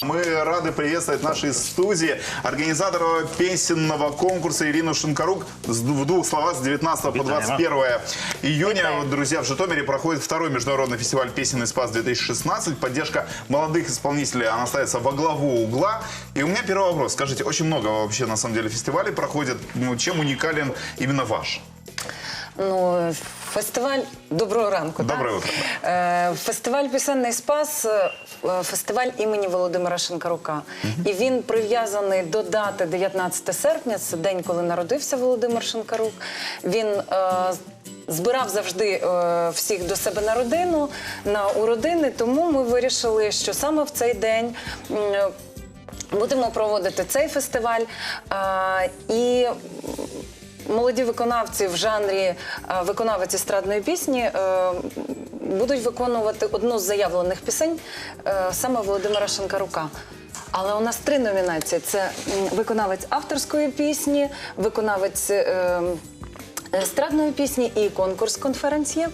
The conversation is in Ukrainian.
Мы рады приветствовать в нашей студии организатора песенного конкурса Ирину Шинкарук. В двух словах, с 19 по 21 июня, друзья, в Житомире проходит второй международный фестиваль «Песенный спас-2016». Поддержка молодых исполнителей, она ставится во главу угла. И у меня первый вопрос. Скажите, очень много вообще, на самом деле, фестивалей проходит. Ну, чем уникален именно ваш? Ну, фестиваль доброго ранку. Доброе так? утро. Е, Фестиваль Пісенний Спас, е, фестиваль імені Володимира Шинкарука. І він прив'язаний до дати 19 серпня, це день, коли народився Володимир Шинкарук. Він е, збирав завжди е, всіх до себе на родину, на у родини. Тому ми вирішили, що саме в цей день. м, Будемо проводити цей фестиваль е, і молоді виконавці в жанрі е, виконавець естрадної пісні е, будуть виконувати одну з заявлених пісень е, саме Володимира Шанкарука. Але у нас три номінації: це виконавець авторської пісні, виконавець. е, Естрадної пісні і конкурс конференції.